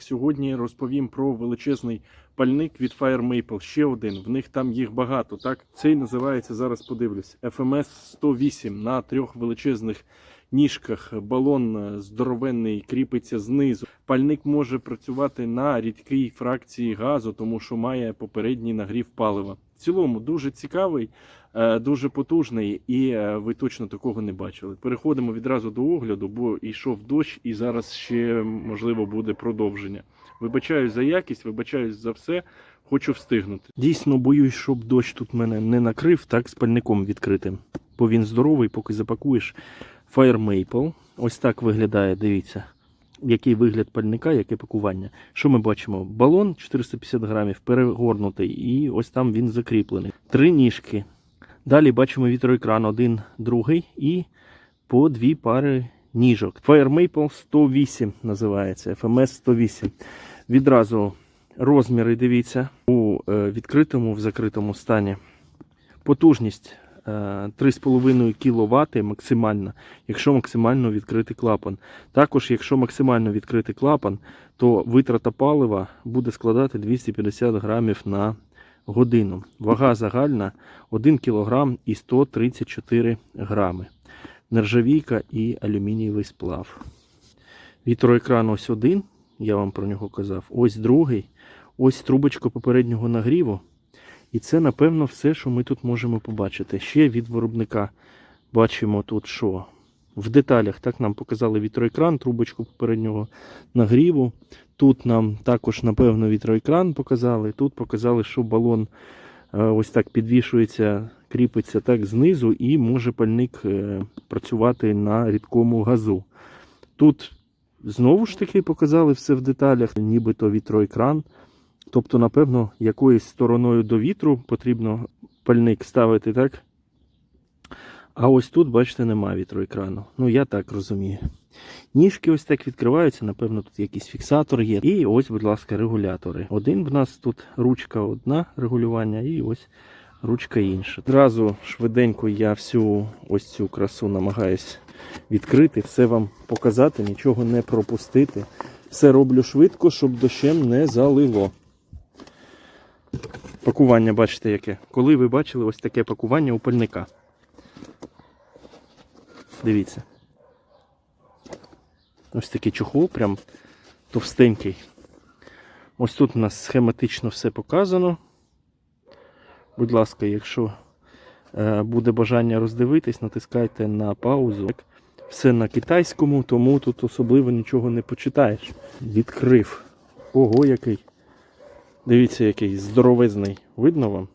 Так, сьогодні розповім про величезний пальник від Fire Maple. Ще один. В них там їх багато. Так, цей називається зараз. Подивлюсь. FMS 108 на трьох величезних ніжках. Балон е, здоровенний, кріпиться знизу. Пальник може працювати на рідкій фракції газу, тому що має попередній нагрів палива. В цілому дуже цікавий, дуже потужний, і е, ви точно такого не бачили. Переходимо відразу до огляду, бо йшов дощ, і зараз ще можливо буде продовження. Вибачаюсь за якість, вибачаюсь за все. Хочу встигнути. Дійсно боюсь, щоб дощ тут мене не накрив, так з пальником відкритим. Бо він здоровий, поки запакуєш. Fire Maple. Ось так виглядає, дивіться. Який вигляд пальника, яке пакування. Що ми бачимо? Балон 450 грамів перегорнутий, і ось там він закріплений. Три ніжки. Далі бачимо вітроекран, один, другий, і по дві пари ніжок. Fire Maple 108 називається, FMS 108. Відразу розміри дивіться у е, відкритому, в закритому стані. Потужність е, 3,5 кВт максимальна, якщо максимально відкритий клапан. Також, якщо максимально відкритий клапан, то витрата палива буде складати 250 грамів на годину. Вага загальна 1 кг і 134 грами. Нержавійка і алюмінієвий сплав. Вітроекран ось один, я вам про нього казав. Ось другий. Ось трубочка попереднього нагріву. І це, напевно, все, що ми тут можемо побачити. Ще від виробника бачимо тут що. В деталях так нам показали вітроекран, трубочку попереднього нагріву. Тут нам також, напевно, вітроекран показали. Тут показали, що балон е, ось так підвішується, кріпиться так знизу, і може пальник е, працювати на рідкому газу. Тут знову ж таки показали все в деталях, нібито вітроекран. Тобто, напевно, якоюсь стороною до вітру потрібно пальник ставити, так? А ось тут, бачите, немає вітроекрану. Ну, я так розумію. Ніжки ось так відкриваються, напевно, тут якийсь фіксатор є. І ось, будь ласка, регулятори. Один в нас тут ручка одна регулювання, і ось ручка інша. Зразу швиденько я всю ось цю красу намагаюсь відкрити, все вам показати, нічого не пропустити. Все роблю швидко, щоб дощем не залило. Пакування, бачите, яке. Коли ви бачили ось таке пакування у пальника. Дивіться. Ось такий чохол, прям товстенький. Ось тут у нас схематично все показано. Будь ласка, якщо е, буде бажання роздивитись, натискайте на паузу. Все на китайському, тому тут особливо нічого не почитаєш. Відкрив. Ого, який. Дивіться, який здоровезний. Видно вам?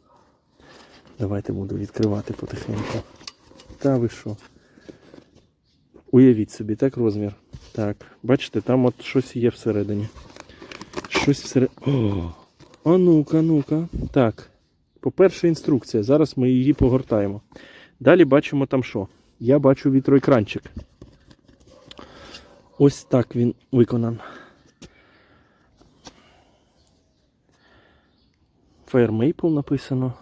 Давайте буду відкривати потихеньку. Та ви що? Уявіть собі, так розмір. Так, бачите, там от щось є всередині. Щось всередині. О! А ну-ка, ну-ка. Так. По-перше, інструкція. Зараз ми її погортаємо. Далі бачимо там що. Я бачу вітроекранчик. Ось так він виконан. Fire Maple написано.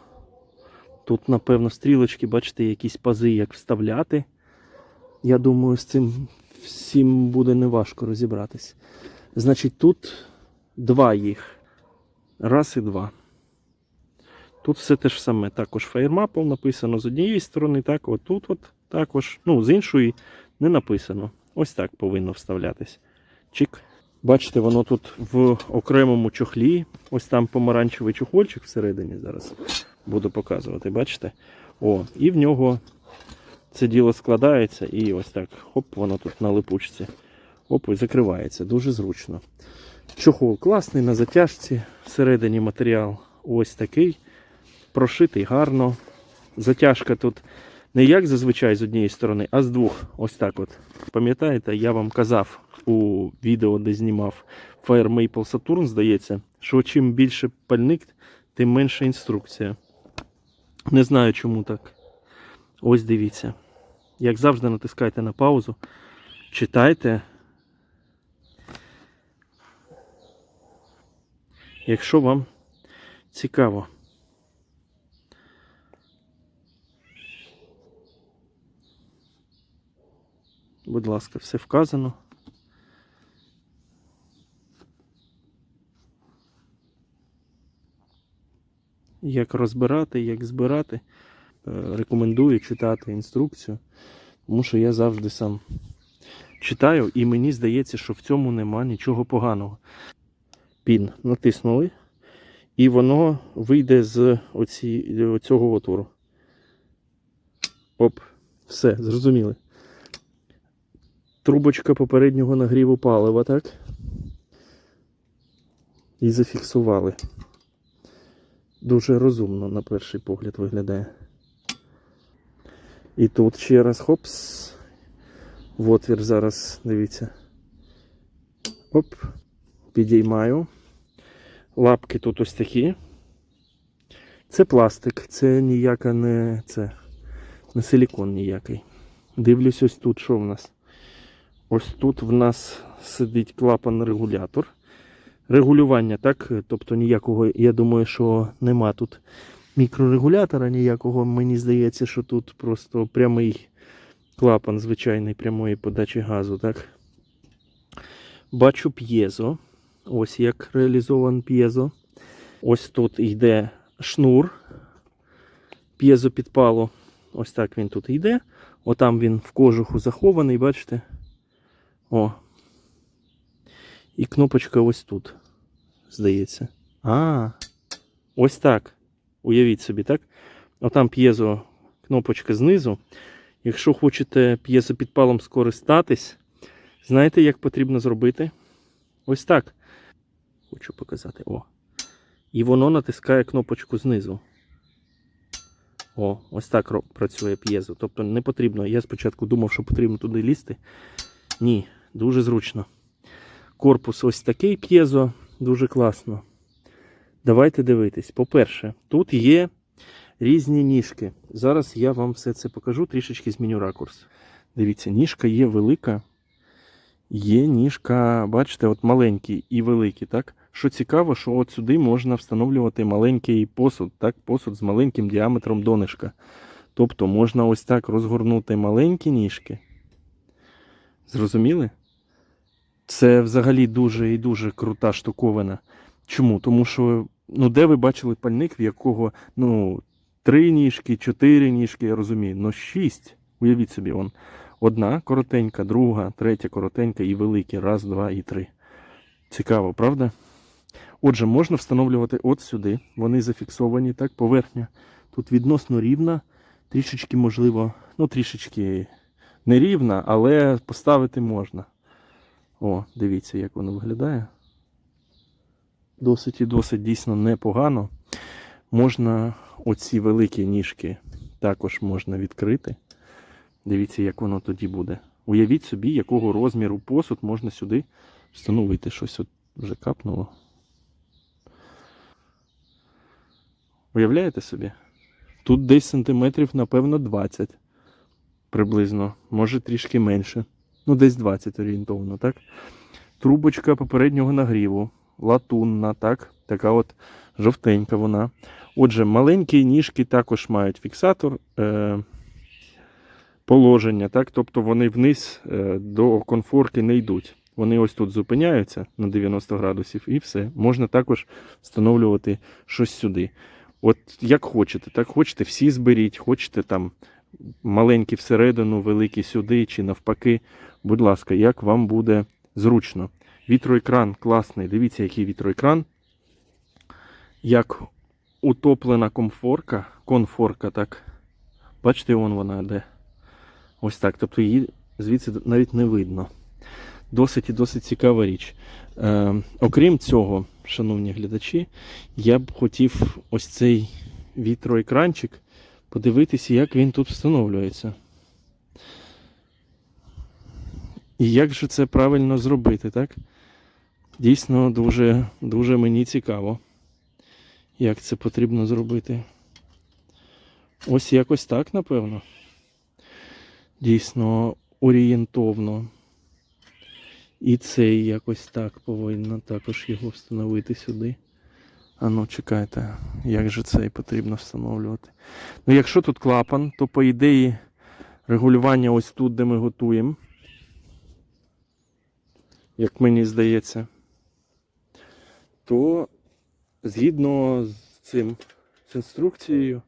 Тут, напевно, стрілочки, бачите, якісь пази, як вставляти. Я думаю, з цим всім буде неважко розібратись. Значить, тут два їх. Раз і два. Тут все те ж саме. Також Firemaple написано з однієї сторони, так, отут от також. Ну, з іншої не написано. Ось так повинно вставлятись. Чик. Бачите, воно тут в окремому чохлі. Ось там помаранчевий чохольчик всередині. Зараз буду показувати. Бачите? О, і в нього це діло складається і ось так. Хоп, воно тут на липучці. Оп, і закривається. Дуже зручно. Чохол класний на затяжці. Всередині матеріал ось такий. Прошитий гарно. Затяжка тут не як зазвичай з однієї сторони, а з двох. Ось так от. Пам'ятаєте, я вам казав у відео, де знімав Fire Maple Saturn, здається, що чим більше пальник, тим менша інструкція. Не знаю, чому так. Ось дивіться. Як завжди, натискайте на паузу, читайте. Якщо вам цікаво. Будь ласка, все вказано. Як розбирати, як збирати. Е, Рекомендую читати інструкцію, тому що я завжди сам читаю, і мені здається, що в цьому нема нічого поганого. Пін натиснули, і воно вийде з оці, оцього отвору. Оп, все, зрозуміли. Трубочка попереднього нагріву палива, так? І зафіксували. Дуже розумно на перший погляд виглядає. І тут ще раз хопс. В отвір зараз, дивіться. Оп. Підіймаю. Лапки тут ось такі. Це пластик, це ніяка не це. Не силікон ніякий. Дивлюсь ось тут, що в нас. Ось тут в нас сидить клапан-регулятор. Регулювання, так? Тобто ніякого, я думаю, що нема тут мікрорегулятора ніякого. Мені здається, що тут просто прямий клапан звичайний прямої подачі газу, так? Бачу п'єзо. Ось як реалізован п'єзо. Ось тут йде шнур. П'єзо підпало. Ось так він тут йде. Отам він в кожуху захований, бачите? О. І кнопочка ось тут. Здається. А, ось так. Уявіть собі, так? Отам п'єзо кнопочка знизу. Якщо хочете п'єзопідпалом скористатись, знаєте, як потрібно зробити? Ось так. Хочу показати. О. І воно натискає кнопочку знизу. О, ось так працює п'єзо. Тобто не потрібно. Я спочатку думав, що потрібно туди лізти. Ні, дуже зручно. Корпус ось такий п'єзо, дуже класно. Давайте дивитись. По-перше, тут є різні ніжки. Зараз я вам все це покажу, трішечки зміню ракурс. Дивіться, ніжка є велика. Є ніжка, бачите, от маленький і великий, так? Що цікаво, що от сюди можна встановлювати маленький посуд, так? Посуд з маленьким діаметром донишка. Тобто можна ось так розгорнути маленькі ніжки. Зрозуміли? Це взагалі дуже і дуже крута штуковина. Чому? Тому що, ну, де ви бачили пальник, в якого, ну, три ніжки, чотири ніжки, я розумію, ну шість. Уявіть собі, он. Одна коротенька, друга, третя коротенька і великі. Раз, два і три. Цікаво, правда? Отже, можна встановлювати от сюди. Вони зафіксовані, так, поверхня. Тут відносно рівна, трішечки, можливо, ну, трішечки не рівна, але поставити можна. О, дивіться, як воно виглядає. Досить і досить дійсно непогано. Можна оці великі ніжки також можна відкрити. Дивіться, як воно тоді буде. Уявіть собі, якого розміру посуд можна сюди встановити. Щось от вже капнуло. Уявляєте собі? Тут десь сантиметрів, напевно, 20 приблизно, може трішки менше. Ну, десь 20 орієнтовно, так? Трубочка попереднього нагріву, латунна, так? Така от жовтенька вона. Отже, маленькі ніжки також мають фіксатор е, положення, так? Тобто вони вниз е, до конфорки не йдуть. Вони ось тут зупиняються на 90 градусів і все. Можна також встановлювати щось сюди. От як хочете, так хочете всі зберіть, хочете там маленькі всередину, великі сюди чи навпаки. Будь ласка, як вам буде зручно. Вітроекран класний. Дивіться, який вітроекран. Як утоплена комфорка, конфорка, так. Бачите, вон вона де. Ось так. Тобто її звідси навіть не видно. Досить і досить цікава річ. Е, окрім цього, шановні глядачі, я б хотів ось цей вітроекранчик подивитися, як він тут встановлюється. І як же це правильно зробити, так? Дійсно, дуже, дуже мені цікаво, як це потрібно зробити. Ось якось так, напевно. Дійсно орієнтовно. І цей якось так повинно також його встановити сюди. А ну, чекайте, як же цей потрібно встановлювати? Ну, якщо тут клапан, то по ідеї регулювання ось тут, де ми готуємо. Як мені здається, то згідно з цим з інструкцією.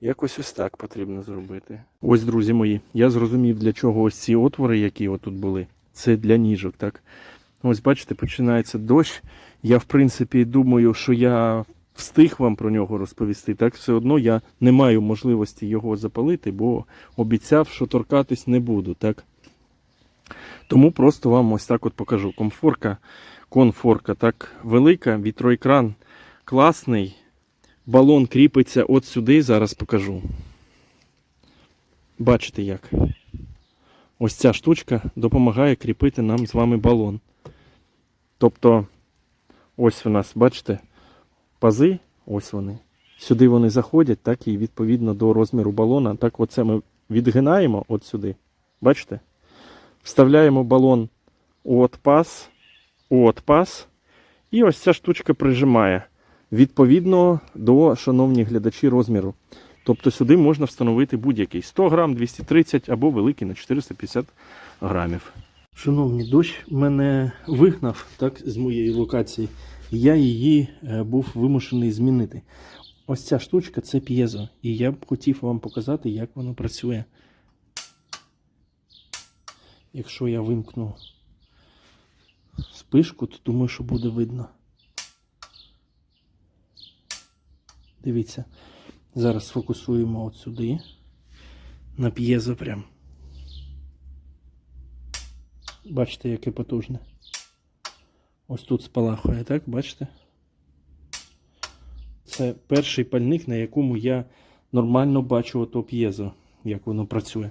Якось ось так потрібно зробити. Ось, друзі мої, я зрозумів, для чого ось ці отвори, які отут були. Це для ніжок, так? Ось бачите, починається дощ. Я, в принципі, думаю, що я встиг вам про нього розповісти. Так, все одно я не маю можливості його запалити, бо обіцяв, що торкатись не буду. Так? Тому просто вам ось так от покажу. Комфорка, конфорка так велика, вітроекран класний. Балон кріпиться от сюди, зараз покажу. Бачите як? Ось ця штучка допомагає кріпити нам з вами балон. Тобто, ось у нас, бачите, пази, ось вони. Сюди вони заходять, так і відповідно до розміру балона. Так, оце ми відгинаємо от сюди. Бачите? Вставляємо балон у отпас, у отпас, і ось ця штучка прижимає відповідно до, шановні глядачі, розміру. Тобто сюди можна встановити будь-який 100 грам, 230 або великий на 450 грамів. Шановні, дощ мене вигнав так, з моєї локації. Я її е, був вимушений змінити. Ось ця штучка це п'єзо. І я б хотів вам показати, як воно працює. Якщо я вимкну спишку, то думаю, що буде видно. Дивіться, зараз сфокусуємо от сюди. На п'єзо прям. Бачите, яке потужне. Ось тут спалахує, так? Бачите? Це перший пальник, на якому я нормально бачу ото п'єзо, як воно працює.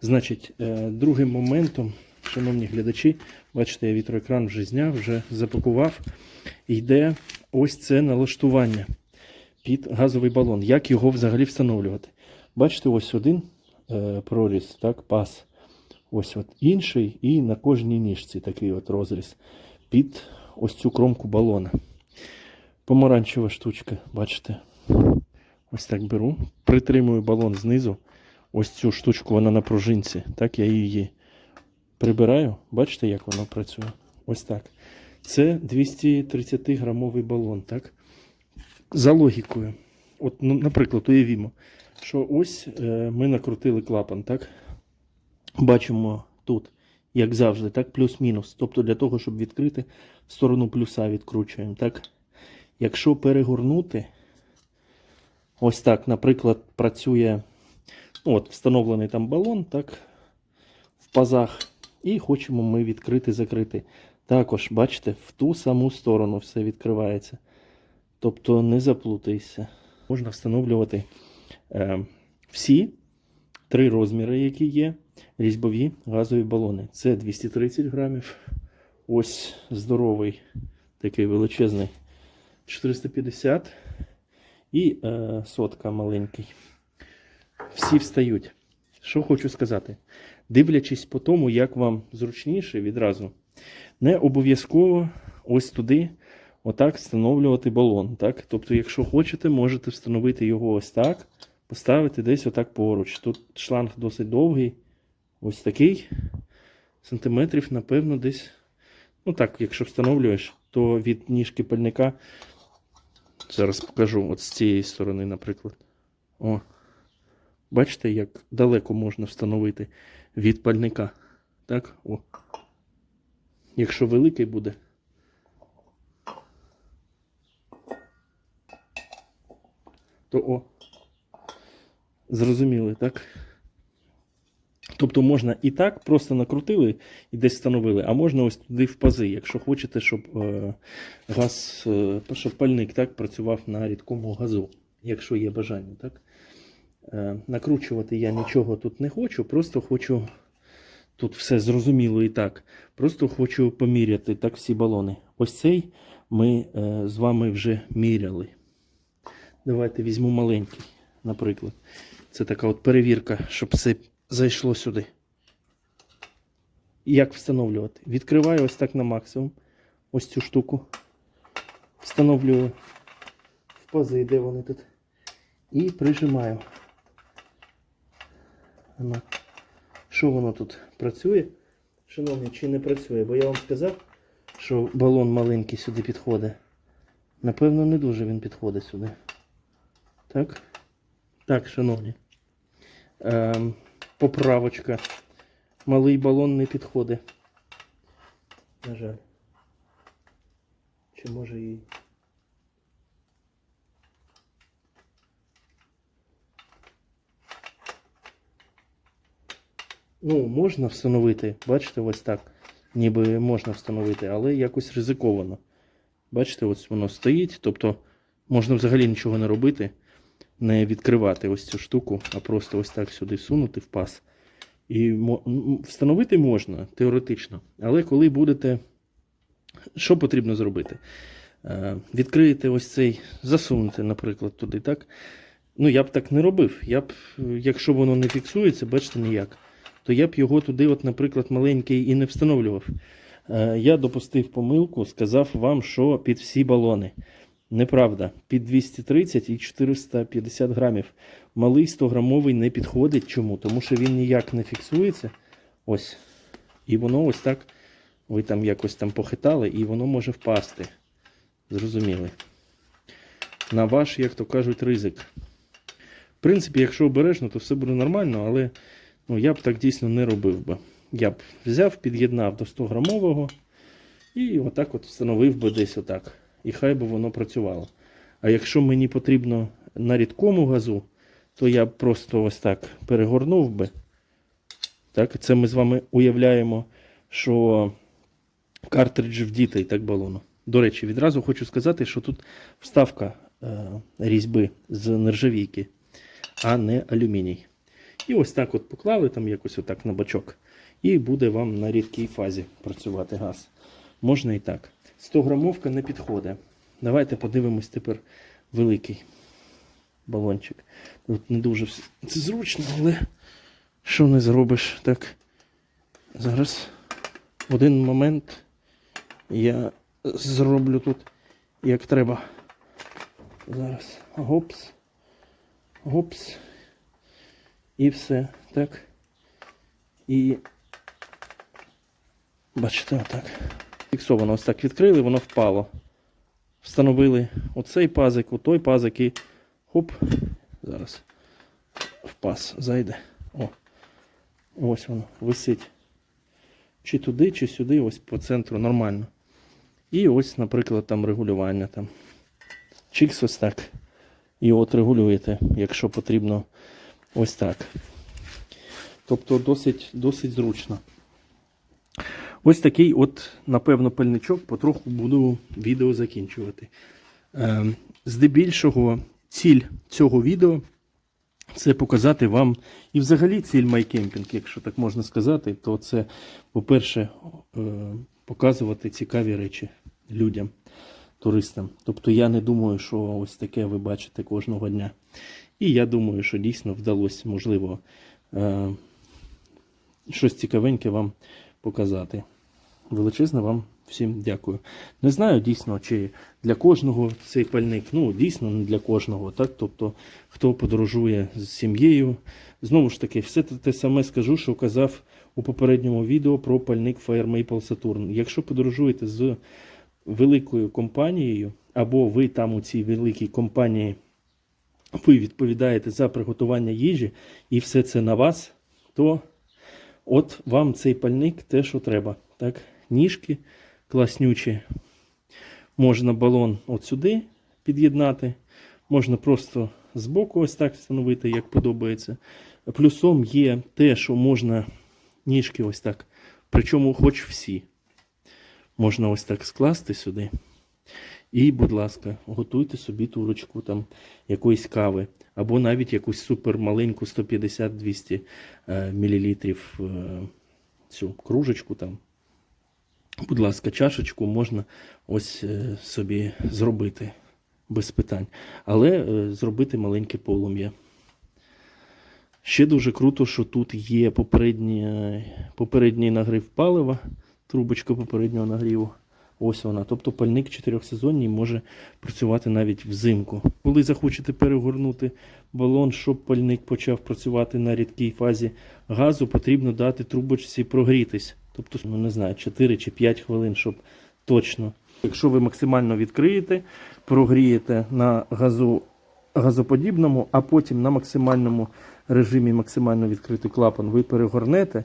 Значить, е, другим моментом, шановні глядачі, бачите, я вітроекран вже зняв, вже запакував. Йде ось це налаштування під газовий балон. Як його взагалі встановлювати? Бачите, ось один е, проріз, так, пас. Ось от інший, і на кожній ніжці такий от розріз під ось цю кромку балона. Помаранчева штучка, бачите? Ось так беру. Притримую балон знизу. Ось цю штучку, вона на пружинці. Так, я її прибираю. Бачите, як воно працює? Ось так. Це 230 грамовий балон, так? За логікою. От, ну, наприклад, уявімо, що ось е, ми накрутили клапан, так? Бачимо тут, як завжди, так, плюс-мінус. Тобто для того, щоб відкрити, в сторону плюса відкручуємо, так? Якщо перегорнути, ось так, наприклад, працює от, встановлений там балон, так, в пазах, і хочемо ми відкрити, закрити. Також, бачите, в ту саму сторону все відкривається. Тобто не заплутайся. Можна встановлювати е, всі три розміри, які є, різьбові газові балони. Це 230 грамів. Ось здоровий, такий величезний 450 і е, сотка маленький. Всі встають. Що хочу сказати? Дивлячись по тому, як вам зручніше відразу, не обов'язково ось туди отак встановлювати балон. Так? Тобто, якщо хочете, можете встановити його ось так, поставити десь отак поруч. Тут шланг досить довгий, ось такий. Сантиметрів, напевно, десь. Ну так, якщо встановлюєш, то від ніжки пальника. Зараз покажу от з цієї сторони, наприклад. О. Бачите, як далеко можна встановити від пальника. Так? О. Якщо великий буде. То о. Зрозуміли, так? Тобто можна і так, просто накрутили і десь встановили, а можна ось туди в пази, якщо хочете, щоб е, газ, е, щоб пальник так працював на рідкому газу, якщо є бажання. так? Е, накручувати я нічого тут не хочу, просто хочу. Тут все зрозуміло і так. Просто хочу поміряти так всі балони. Ось цей ми е, з вами вже міряли. Давайте візьму маленький, наприклад. Це така от перевірка, щоб все зайшло сюди. Як встановлювати? Відкриваю ось так на максимум. Ось цю штуку. Встановлюю в пази, де вони тут. І прижимаю. Ано. Що воно тут працює? Шановні, чи не працює? Бо я вам сказав, що балон маленький сюди підходить. Напевно, не дуже він підходить сюди. Так. Так, шановні. Ем, поправочка. Малий балон не підходить. На жаль. Чи може і. Ну, можна встановити, бачите, ось так. Ніби можна встановити, але якось ризиковано. Бачите, ось воно стоїть. Тобто можна взагалі нічого не робити, не відкривати ось цю штуку, а просто ось так сюди всунути в паз. І встановити можна теоретично. Але коли будете. Що потрібно зробити? Е, ось цей, засунути, наприклад, туди, так? Ну, я б так не робив. Я б, е, якщо воно не фіксується, бачите ніяк, то я б його туди, от, наприклад, маленький і не встановлював. Е, Я допустив помилку, сказав вам, що під всі балони. Неправда, під 230 і 450 грамів. Малий 100 грамовий не підходить. Чому? Тому що він ніяк не фіксується. Ось. І воно ось так. Ви там якось там похитали, і воно може впасти. Зрозуміли. На ваш, як то кажуть, ризик. В принципі, якщо обережно, то все буде нормально, але ну, я б так дійсно не робив би. Я б взяв, під'єднав до 100 грамового і отак от встановив би десь отак. І хай би воно працювало. А якщо мені потрібно на рідкому газу, то я б просто ось так перегорнув би. Так, це ми з вами уявляємо, що картридж в дітей так балону. До речі, відразу хочу сказати, що тут вставка е, різьби з нержавійки, а не алюміній. І ось так от поклали там якось отак на бачок. І буде вам на рідкій фазі працювати газ. Можна і так. 100 грамовка не підходить. Давайте подивимось тепер великий балончик. Тут не дуже це зручно, але що не зробиш так. Зараз в один момент я зроблю тут як треба. Зараз гопс. Гопс. І все. Так. І бачите, отак. Фіксовано ось так відкрили, воно впало. Встановили оцей пазик, у той пазик і хоп. Зараз в паз зайде. О. Ось воно висить. Чи туди, чи сюди, ось по центру нормально. І ось, наприклад, там регулювання. Там. Чікс ось так. І от регулюєте, якщо потрібно ось так. Тобто досить, досить зручно. Ось такий от, напевно, пальничок, потроху буду відео закінчувати. Е, здебільшого ціль цього відео це показати вам і взагалі ціль MyCamping, якщо так можна сказати, то це, по-перше, е, показувати цікаві речі людям, туристам. Тобто я не думаю, що ось таке ви бачите кожного дня. І я думаю, що дійсно вдалося, можливо, е, щось цікавеньке вам показати. Величезне вам всім дякую. Не знаю дійсно, чи для кожного цей пальник, ну дійсно не для кожного, так? Тобто, хто подорожує з сім'єю. Знову ж таки, все те, саме скажу, що казав у попередньому відео про пальник Fire Maple Saturn. Якщо подорожуєте з великою компанією, або ви там у цій великій компанії ви відповідаєте за приготування їжі, і все це на вас, то от вам цей пальник те, що треба. Так? Ніжки класнючі. Можна балон от сюди під'єднати, можна просто збоку ось так встановити, як подобається. Плюсом є те, що можна ніжки ось так, причому хоч всі. Можна ось так скласти сюди. І, будь ласка, готуйте собі турочку там якоїсь кави, або навіть якусь супер маленьку 150-200 е, мл е, цю кружечку там. Будь ласка, чашечку можна ось е, собі зробити без питань. Але зробити маленьке полум'я. Ще дуже круто, що тут є попередній, попередній нагрів палива, трубочка попереднього нагріву. Ось вона. Тобто пальник чотирьохсезонній може працювати навіть взимку. Коли захочете перегорнути балон, щоб пальник почав працювати на рідкій фазі газу, потрібно дати трубочці прогрітись. Тобто, ну не знаю, 4 чи 5 хвилин, щоб точно. Якщо ви максимально відкриєте, прогрієте на газу газоподібному, а потім на максимальному режимі максимально відкритий клапан ви перегорнете,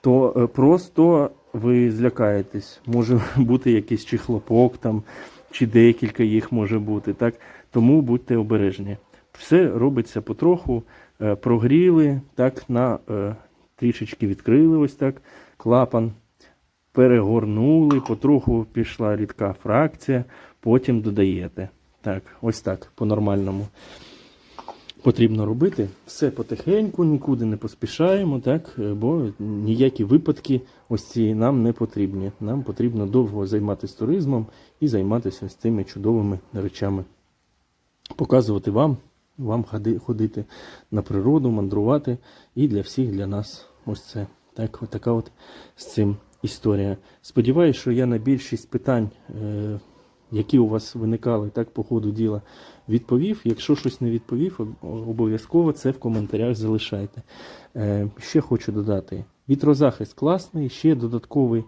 то е, просто ви злякаєтесь. Може бути якийсь чи хлопок там, чи декілька їх може бути. Так? Тому будьте обережні. Все робиться потроху, е, прогріли, так, на, е, трішечки відкрили ось так клапан, перегорнули, потроху пішла рідка фракція, потім додаєте. Так, ось так, по-нормальному потрібно робити. Все потихеньку, нікуди не поспішаємо, так, е, бо ніякі випадки ось ці нам не потрібні. Нам потрібно довго займатися туризмом і займатися ось цими чудовими речами. Показувати вам, вам ходити на природу, мандрувати і для всіх, для нас. Ось це. Так, така от з цим історія. Сподіваюсь, що я на більшість питань, е, які у вас виникали так по ходу діла, відповів. Якщо щось не відповів, обов'язково це в коментарях залишайте. Е, ще хочу додати: вітрозахист класний, ще додатковий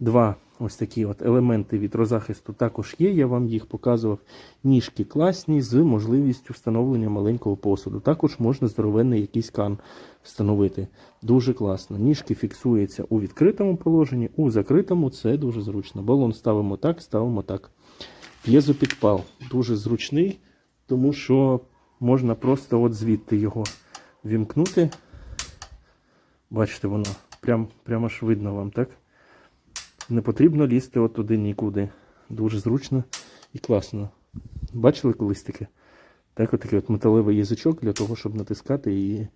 два ось такі от елементи вітрозахисту також є. Я вам їх показував. Ніжки класні з можливістю встановлення маленького посуду. Також можна здоровенний якийсь кан встановити. Дуже класно. Ніжки фіксуються у відкритому положенні, у закритому це дуже зручно. Балон ставимо так, ставимо так. П'єзопідпал дуже зручний, тому що можна просто от звідти його вімкнути. Бачите, воно прям, прямо ж видно вам, так? Не потрібно лізти от туди нікуди. Дуже зручно і класно. Бачили колись таке? Так, от такий от металевий язичок для того, щоб натискати і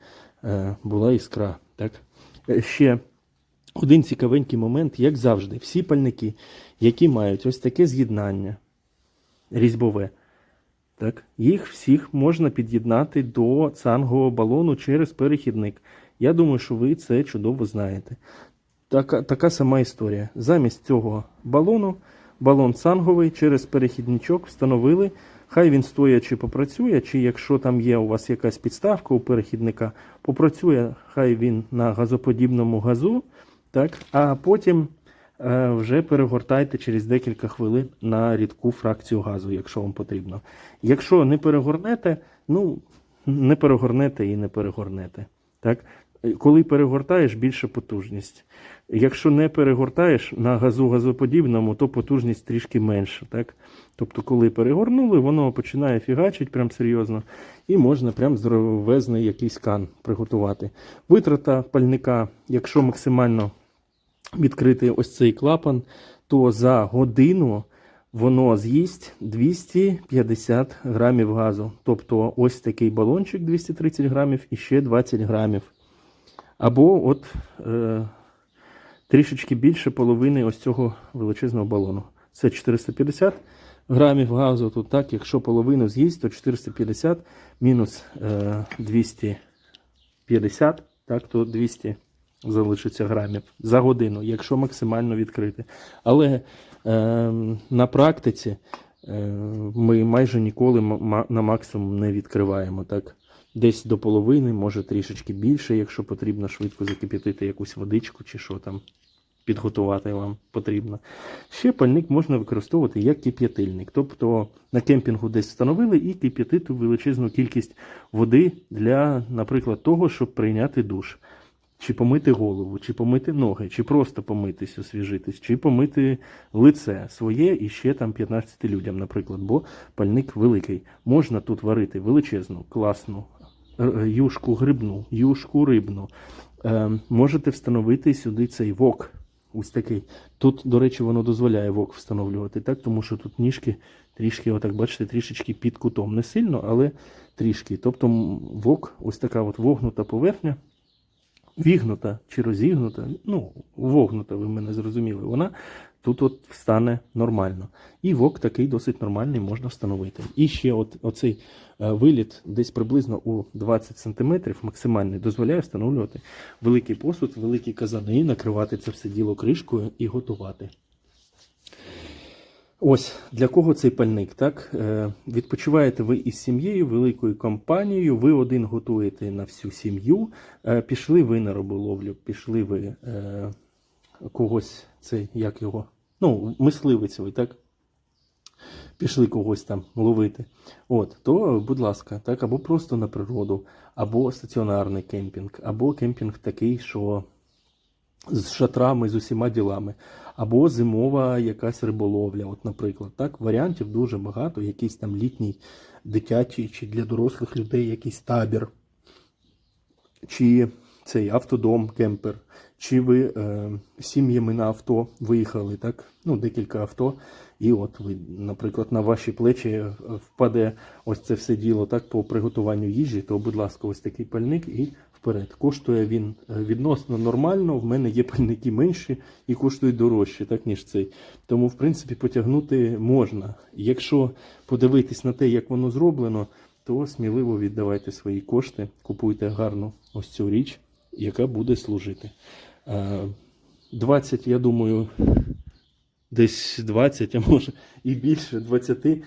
е, була іскра. Так? Е, Ще один цікавенький момент, як завжди, всі пальники, які мають ось таке з'єднання різьбове, так, їх всіх можна під'єднати до цангового балону через перехідник. Я думаю, що ви це чудово знаєте. Така, така сама історія. Замість цього балону, балон цанговий через перехідничок встановили. Хай він стоячи попрацює, чи якщо там є у вас якась підставка у перехідника, попрацює, хай він на газоподібному газу, так, а потім вже перегортайте через декілька хвилин на рідку фракцію газу, якщо вам потрібно. Якщо не перегорнете, ну не перегорнете і не перегорнете. Так? Коли перегортаєш, більша потужність. Якщо не перегортаєш на газу газоподібному, то потужність трішки менша. Так? Тобто, коли перегорнули, воно починає фігачити прям серйозно, і можна прям здоровезний якийсь кан приготувати. Витрата пальника, якщо максимально відкрити ось цей клапан, то за годину воно з'їсть 250 грамів газу. Тобто ось такий балончик 230 грамів і ще 20 грамів. Або от е, трішечки більше половини ось цього величезного балону. Це 450 грамів газу. Тут так, якщо половину з'їсть, то 450 мінус е, 250, так, то 200 залишиться грамів за годину, якщо максимально відкрити. Але е, на практиці е, ми майже ніколи на максимум не відкриваємо. Так? Десь до половини, може трішечки більше, якщо потрібно швидко закип'ятити якусь водичку чи що там підготувати вам потрібно. Ще пальник можна використовувати як кип'ятильник. Тобто на кемпінгу десь встановили і кип'ятити величезну кількість води для, наприклад, того, щоб прийняти душ. Чи помити голову, чи помити ноги, чи просто помитись, освіжитись, чи помити лице своє і ще там 15 людям, наприклад, бо пальник великий. Можна тут варити величезну, класну е, юшку грибну, юшку рибну. Е, можете встановити сюди цей вок. Ось такий. Тут, до речі, воно дозволяє вок встановлювати, так? тому що тут ніжки трішки, отак, бачите, трішечки під кутом. Не сильно, але трішки. Тобто вок, ось така от вогнута поверхня вігнута чи розігнута, ну, вогнута, ви мене зрозуміли, вона тут от встане нормально. І вок такий досить нормальний можна встановити. І ще от, оцей е, виліт десь приблизно у 20 см максимальний дозволяє встановлювати великий посуд, великі казани, накривати це все діло кришкою і готувати. Ось для кого цей пальник, так? Е, відпочиваєте ви із сім'єю, великою компанією, ви один готуєте на всю сім'ю. Е, пішли ви на риболовлю, пішли ви е, когось, цей, як його, ну, мисливець ви, так? пішли когось там ловити. От, то, будь ласка, так, або просто на природу, або стаціонарний кемпінг, або кемпінг такий, що з шатрами, з усіма ділами, або зимова якась риболовля, от, наприклад. Так, варіантів дуже багато, якийсь там літній дитячий чи для дорослих людей якийсь табір, чи цей автодом, кемпер, чи ви е, сім'ями на авто виїхали, так? Ну, декілька авто, і от ви, наприклад, на ваші плечі е, впаде ось це все діло так, по приготуванню їжі, то, будь ласка, ось такий пальник і вперед. Коштує він е, відносно нормально. В мене є пальники менші і коштують дорожче, так ніж цей. Тому, в принципі, потягнути можна. Якщо подивитись на те, як воно зроблено, то сміливо віддавайте свої кошти, купуйте гарну ось цю річ, яка буде служити. Е, 20, я думаю, десь 20, а може і більше 20, е, м-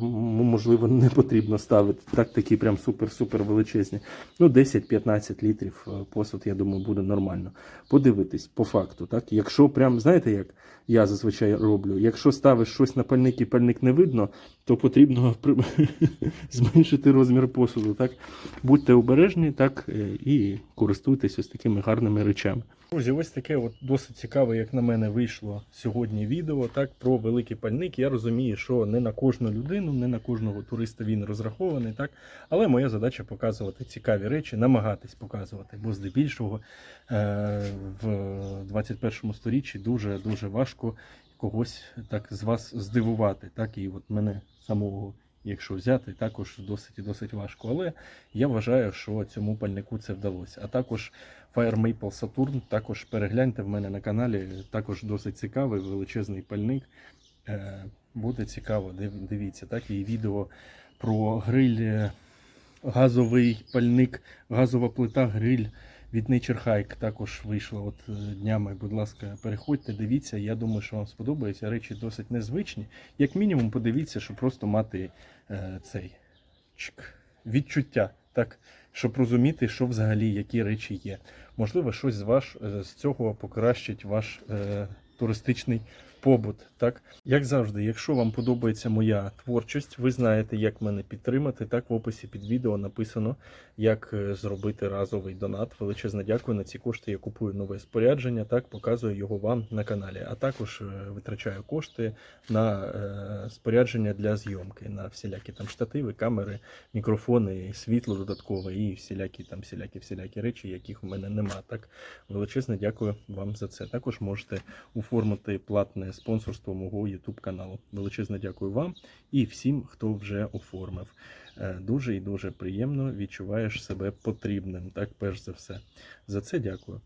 можливо, не потрібно ставити. Так, такі прям супер-супер величезні. Ну, 10-15 літрів е, посуд, я думаю, буде нормально. Подивитись по факту. Так? Якщо прям, знаєте, як я зазвичай роблю, якщо ставиш щось на пальник і пальник не видно, то потрібно зменшити розмір посуду. Так? Будьте обережні, так, е, і користуйтесь ось такими гарними речами. Друзі, ось таке от досить цікаве, як на мене, вийшло сьогодні відео так, про великий пальник. Я розумію, що не на кожну людину, не на кожного туриста він розрахований, так? але моя задача показувати цікаві речі, намагатись показувати, бо здебільшого е- в 21 сторіччі дуже дуже важко когось так з вас здивувати. Так? І от мене самого. Якщо взяти, також досить і досить важко. Але я вважаю, що цьому пальнику це вдалося. А також Fire Maple Saturn. Також перегляньте в мене на каналі. Також досить цікавий, величезний пальник. Е, Буде цікаво, див- дивіться. Так, і відео про гриль, е, газовий пальник, газова плита, гриль від Nature Hike також вийшло от е, днями. Будь ласка, переходьте, дивіться. Я думаю, що вам сподобається. Речі досить незвичні. Як мінімум, подивіться, щоб просто мати е, цей чик, відчуття, так, щоб розуміти, що взагалі які речі є. Можливо, щось з ваш е, з цього покращить ваш е, туристичний побут. Так, як завжди, якщо вам подобається моя творчість, ви знаєте, як мене підтримати. Так, в описі під відео написано, як е, зробити разовий донат. Величезне дякую на ці кошти. Я купую нове спорядження. Так, показую його вам на каналі. А також е, витрачаю кошти на е, спорядження для зйомки, на всілякі там штативи, камери, мікрофони, світло додаткове і всілякі там всілякі всілякі речі, яких у мене нема. Так величезне дякую вам за це. Також можете оформити платне спонсорство мого YouTube каналу. Величезне дякую вам і всім, хто вже оформив. Е, Дуже і дуже приємно відчуваєш себе потрібним. Так, перш за все. За це дякую.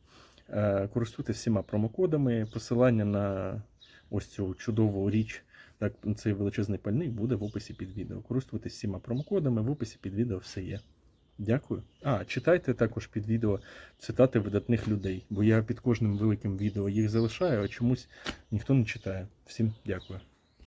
Е, Користуйтесь всіма промокодами. Посилання на ось цю чудову річ. Так, цей величезний пальник буде в описі під відео. Користуйтесь всіма промокодами, в описі під відео все є. Дякую. А, читайте також під відео цитати видатних людей, бо я під кожним великим відео їх залишаю, а чомусь ніхто не читає. Всім дякую.